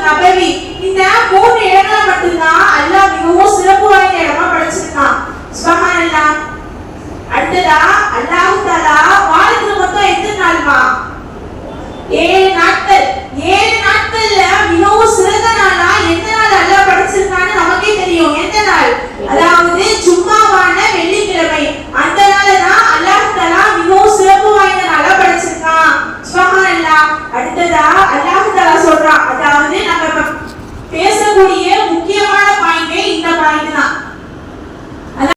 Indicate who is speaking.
Speaker 1: நபவி இந்த மூணு இடங்களை மட்டும்தான். அல்லாஹ் மிகவும் சிறப்பு வாய்ந்த இடமா படைச்சிருக்கான். சுபஹானல்லாஹ். அடுத்ததா அல்லாஹ் தாலா